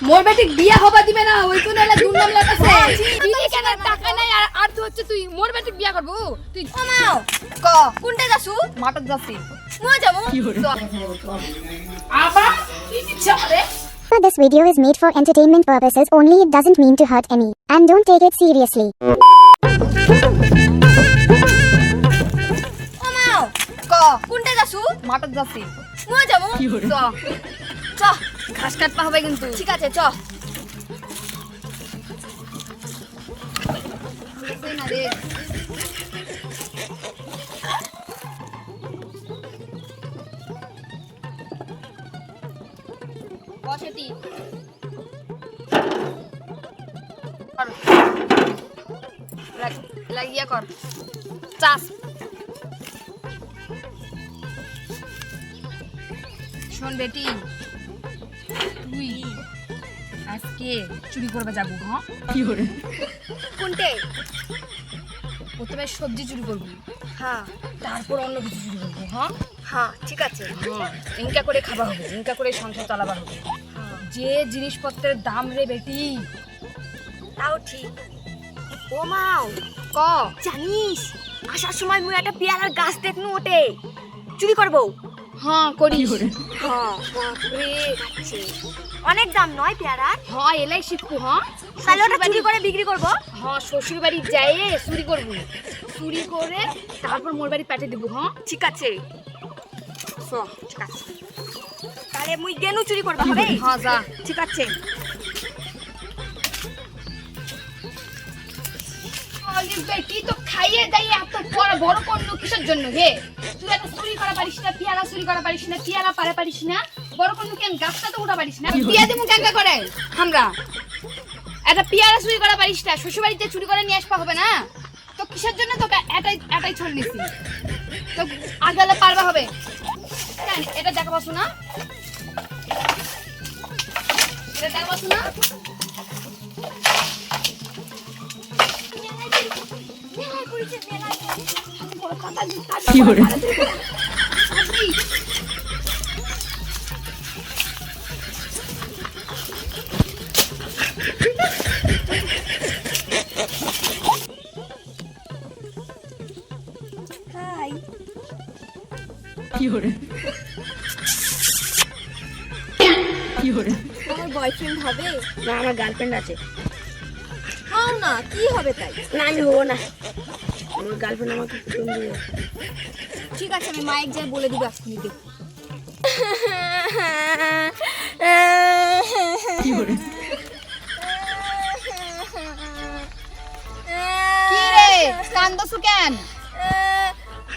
মোর বেটি বিয়া হবা দিবে না ওই কোন এলা দুর্নাম লাগাছে হ্যাঁ, বিয়ে কেন টাকা নাই আর আর তুই হচ্ছে তুই মোর বেটি বিয়া করব? তুই মাও ক কোনটা যাসু? মাটার যাচ্ছি। মুয়া যামু আবার কি ইচ্ছা করে This video is made for entertainment purposes only. It doesn't mean to hurt any. And don't take it seriously. কোনটা যাসু? মাটার যাচ্ছি। মুয়া যামু চ। ঘাস কাটতে হবে কিন্তু। ঠিক আছে চ। লাগিয়া কর। চাষ। শোন বেটি। তুই আজকে চুরি করবে যাব হ্যাঁ কোনটে? প্রথমে সবজি চুরি করবি হ্যাঁ। তারপর অন্য কিছু চুরি করব হ্যাঁ হ্যাঁ ঠিক আছে। হ্যাঁ ইনকা করে খাবার হবে ইনকা করে সংসার চালাবার হবে। যে জিনিসপত্রের দাম রে বেটি। তাও ঠিক। ও মাও ক? জানিস আসার সময় মুই একটা পেয়ারার গাছ দেখনু ওটে। চুরি করব? হ্যাঁ করি হ্যাঁ বাপরে। অনেক দাম নয় পেয়ারার হ্যাঁ এলাই শিখব হ্যাঁ। তাহলে ওটা চুরি করে বিক্রি করব? হ্যাঁ শ্বশুর বাড়ি যাই চুরি করব। চুরি করে তারপর মোর বাড়ি পাঠিয়ে দেবো হ্যাঁ। ঠিক আছে। ঠিক আছে। তাহলে মুই গেনু চুরি করবা হবে? হ্যাঁ যা। ঠিক আছে। বেটি তো খাইয়ে দাইয়ে এত বড় বড় করল কিসের জন্য হে তুই এত চুরি করা পারিস না পিয়ারা চুরি করা পারিস না পিয়ারা পারা পারিস না। বড় করল কেন? গাছটা তো উঠা পারিস না। পিয়া দেবো কেঙ্কা করে? আমরা। একটা পিয়ারা চুরি করা পারিস না। শ্বশুর বাড়িতে চুরি করে নিয়ে আসবা হবে না? তো কিসের জন্য তোকে এটাই এটাই ছড় নিছি? তো আগালে পারবা হবে। কেন? এটা দেখাবো না এটা দেখাবো না কি করে আমার বয়ফ্রেন্ড হবে? না আমার গার্লফ্রেন্ড আছে। হও না কি হবে তাই? না আমি হব না। আমার গার্লফ্রেন্ড আমাকে সুন্দর ঠিক আছে আমি মাইক যাই বলে দিব এক্ষুনি দেখ কি রে? কান্দসু কেন?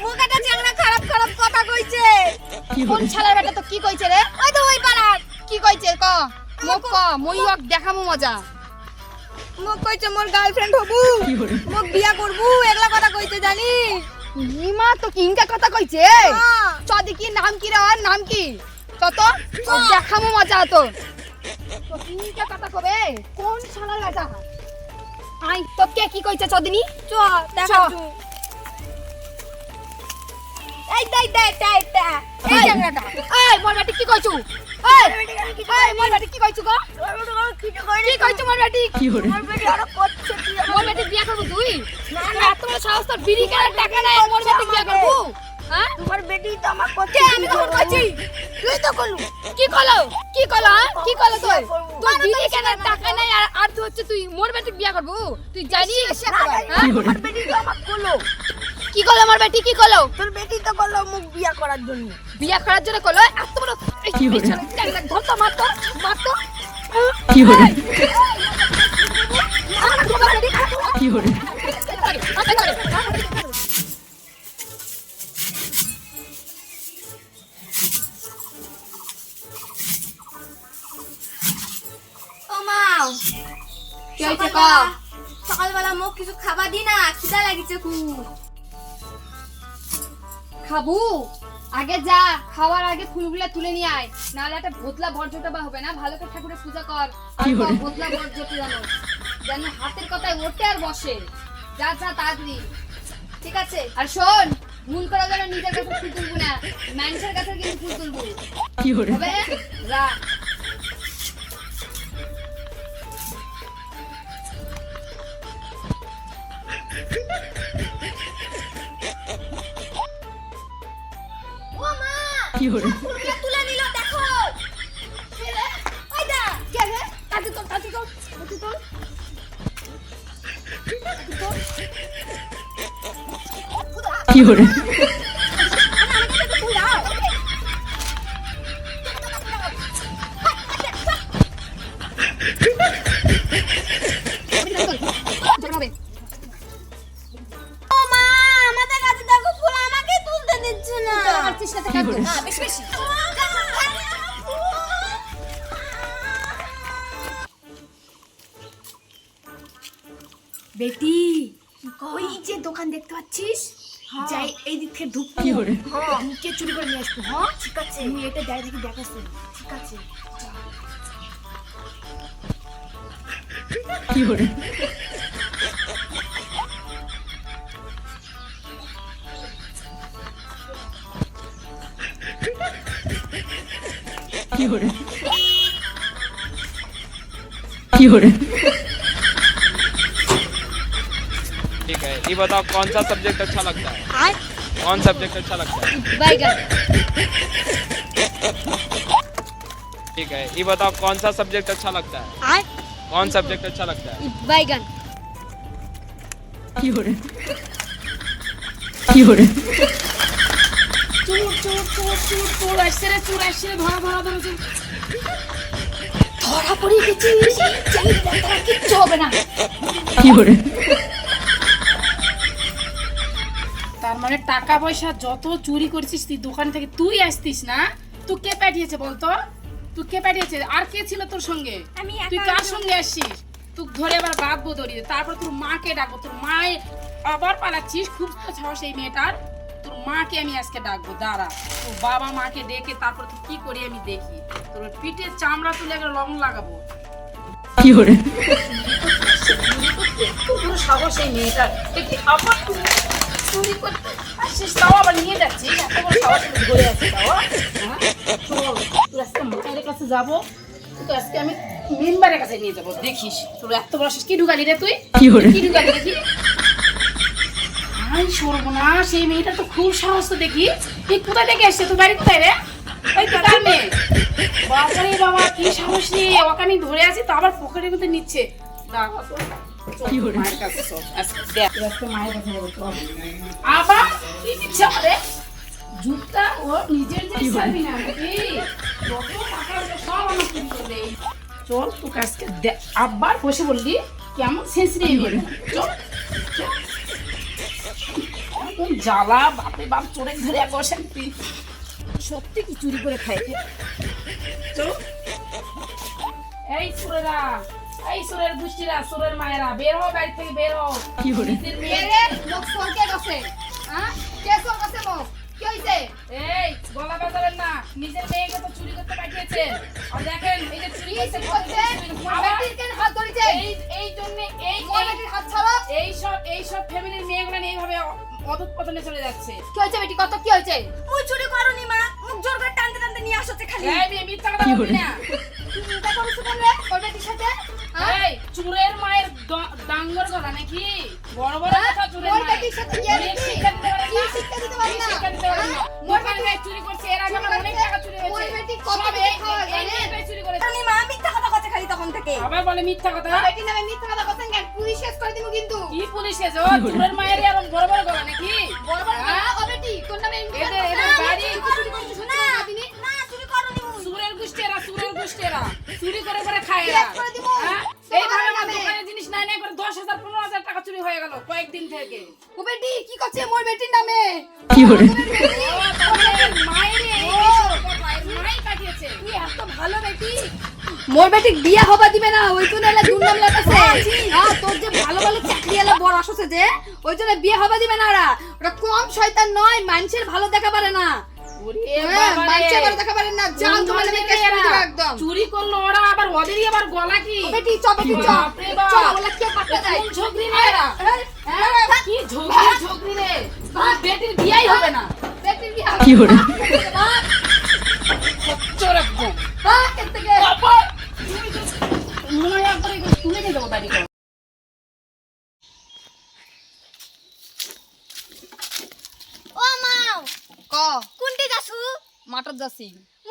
মুখাটা চ্যাংড়া খারাপ খারাপ কথা কইছে। কোন ছালার বেটা তো কি কইছে রে? ওই তো ওই পাড়ার। কি কইছে? ক। মোক ক। মইওক দেখামু মজা। মোক কইছে মোর গার্লফ্রেন্ড হবু। মোক বিয়া করবু। এগুলা কথা কইতে জানি। নিমা তো কিনকা কথা কইছে? হ্যাঁ। চ দেখি নাম কি রে? ওর নাম কি? তত দেখামু মজা তো। তো কিনকা কথা কবে? কোন ছালার বেটা? আই তো কে কি কইছে চদিনি চ দেখা। তু এই দেই দেই দেই দেই এই চ্যাংড়াটা এই মোর বেটি কি কইছু এই এই মোর বেটি কি কইছু গো? কি কইছু মোর বেটি মোর বেটি বিয়া করব তুই? এত সাহস তোর বিড়ি কেনার টাকা নাই মোর বেটি বিয়া করব? হ্যাঁ? তোমার বেটি তো আমার কে আমি কখন কইছি তুই তো কলু কি কলো কি কলো হ্যাঁ? কি কলো তুই তোর? বিড়ি কেনার টাকা নাই আর আর তুই হচ্ছে তুই মোর বেটি বিয়া করব? তুই জানিস? হ্যাঁ? তোমার বেটি তো আমার কলো কি কলো মোর বেটি? কি কলো তোর বেটি তো বলল মুখ বিয়া করার জন্য। বিয়া করার জন্য কলো এত বড় কি হলো ধর তো মার তো মার তো কি হলো? কি হলো? সকালবেলা মুখ কিছু খাবার দি না খিদা লাগিছে খুব। খাবু? আগে যা খাওয়ার আগে ফুলগুলা তুলে নিয়ে আয়। নাহলে একটা ভোতলা বর্জটা বা হবে না? ভালো করে ঠাকুরের পূজা কর। আর? ভোতলা বর্জ্য জানো যেন হাতের কথায় ওঠে আর বসে। যা যা তাড়াতাড়ি। ঠিক আছে? আর শোন ভুল করা যেন নিজের কাছে ফুল তুলবো না। মানুষের কাছে কিন্তু ফুল তুলবো। কি হবে? যা। কি হলো? তুলে নিল দেখো। ওই দা কে রে hore বেটি ওই যে দোকান দেখতে পাচ্ছিস? যাই এই দিক থেকে ঢুকবো কি hore হ্যাঁ ঢুকে চুরি করে নিয়ে আসব। হ্যাঁ ঠিক আছে। তুমি এটা দাঁড়িয়ে থেকে দেখাচ্ছ। ঠিক আছে কি hore কি hore কি hore ये बताओ कौन सा सब्जेक्ट अच्छा लगता है कौन सब्जेक्ट अच्छा लगता है বাইগান ठीक है ये बताओ कौन सा सब्जेक्ट अच्छा लगता है कौन सब्जेक्ट अच्छा लगता है বাইগান কি hore কি hore চুর চুর চুর চুর চুর আসছে রে চুর আসছে রে ধরা ধরা ধরা চুর ধরা পড়ে গেছিস যাই দেখা কিচ্ছু হবে না কি hore মানে টাকা পয়সা যত চুরি করছিস তুই দোকান থেকে তুই আসতিস না? তুই কে পাঠিয়েছে বলতো? তুই কে পাঠিয়েছে? আর কে ছিল তোর সঙ্গে? আমি তুই কার সঙ্গে আসছিস? তুই ধরে আবার বাঁধবো দড়িয়ে তারপর তোর মাকে ডাকবো। তোর মায়ের আবার পালাচ্ছিস খুব সাহস এই মেয়েটার। তোর মাকে আমি আজকে ডাকবো দাঁড়া। তোর বাবা মাকে ডেকে তারপর তুই কি করি আমি দেখি। তোর পিঠে চামড়া তুলে একটা লং লাগাবো। কি hore সাহস এই মেয়েটার। দেখি আবার চুরি করতে আসিস তাও আবার নিয়ে যাচ্ছিস এত কাছে যাব আমি মেম্বারের কাছে নিয়ে এই মেয়েটা তো খুব সাহস দেখি তুই কোথা থেকে এসছে তোর বাড়ি কোথায় রে ওই বাবা কি সাহস রে ওকে আমি ধরে আছি তো আবার পকেটের মধ্যে নিচ্ছে হলো? মায়ের কাছে। আজকে মায়ের যাব, আবার কি দিচ্ছে আমারে জুতটা ও নিজের জিনিস ছাড়বি না নাকি যত টাকা সব আমার চুরি করবে চল তোকে আজকে দে- আবার বসে বললি কেমন শেষরে চল জ্বালা বাপে বাপ চোরে ধরে বসেন তুই সত্যি কি চুরি করে খাই চলো। এই সুরেরা এই সুরের গোষ্ঠীরা সুরের মায়েরা বের হও বাড়ি থেকে বের হও। কি hore নিজের মেয়ে রে লোক সরকে গেছে হ্যাঁ? কে সর গেছে লোক কি হইছে? এই গলা বাজাবেন না। নিজের মেয়েকে তো চুরি করতে পাঠিয়েছেন আর দেখেন এই যে চুরি কি করছে। আবার কেন হাত ধরেছে। এই এই জন্য এই মোর হাত ছাড়ো। এই সব এই সব ফ্যামিলির মেয়েগুলো এইভাবে অদূত পতনে চলে যাচ্ছে। কি হয়েছে বেটি? কত কি হয়েছে? মুই চুরি করনি মা। মুখ জোর করে টানতে টানতে নিয়ে আসছে খালি। এই মিথ্যা কথা বলবি না। চুরের মায়ের ডাঙ্গর গলা নাকি? বড় বড় হ্যাঁ? কথা চুরের মায়ের। শিক্ষা দিতে পারেন কি না? শিক্ষা দিতে পারেন কি না? শিক্ষা দিতে পারেন না? হ্যাঁ? দোকানে বেটি- চুরি করছে এর আগে আমার অনেক টাকা চুরি হয়েছে। ওর বেটি কত খাওয়া এই চুরি করেছে। জানি মা মিথ্যা কথা কথা খালি তখন থেকে। আবার বলে মিথ্যা কথা? ওর নামে মিথ্যা কথা বলছেন কেন পুলিশ শেষ করে দিব কিন্তু। কি পুলিশ এসে ও চুরের মায়ের আর বড় বড় গলা নাকি? বড় বড় না হ্যাঁ? ও বেটি তোর নামে এদের- এদের বাড়ি- চুরি করছিস না না চুরি করনি। সুরের গোষ্ঠীরা সুরের গোষ্ঠীরা চুরি করে করে খায় এরা করে দিব। হ্যাঁ? তোমার এইভাবে আমার নামে। দোকানের জিনিস নাই নাই করে দশ হাজার পনেরো হাজার টাকা চুরি হয়ে গেল কয়েকদিন থেকে। ও বেটি কি করছে? মোর বেটির নামে। কি ভালো বেটি। মোর বেটি বিয়া হবা দিবে না ওই জন্য এলা দুর্নাম লাগাছে হ্যাঁ তোর যে ভালো ভালো চাকরি এলা বড় আসছে যে ওই জন্য বিয়া হবা দিবে না ওরা। ওরা কম শয়তান নয় মানুষের ভালো দেখা পারে না। ওরে হ্যাঁ। মানুষের ভালো দেখা পারে না জান তোমার নামে কেস করে? দিবে একদম চুরি করল ওরা আবার ওদেরই আবার গলা কি বেটি চ বেটি চ বাপরে বাপ। চ ওলা কেউ কাটতে দেয় ঝগড়ি রে? হ্যাঁ? কি ঝগড়ি ঝগড়ি রে তোর বেটির বিয়াই হবে না বেটির বিয়া কি hore চোর একদম হ্যাঁ কেন থেকে আবার তুমি তো মনে হয় এগুলো তুলে নিয়ে যাব বাড়ি করে। ও মা ক কোনটি যাসু মাটার জাসি মুয়া জামু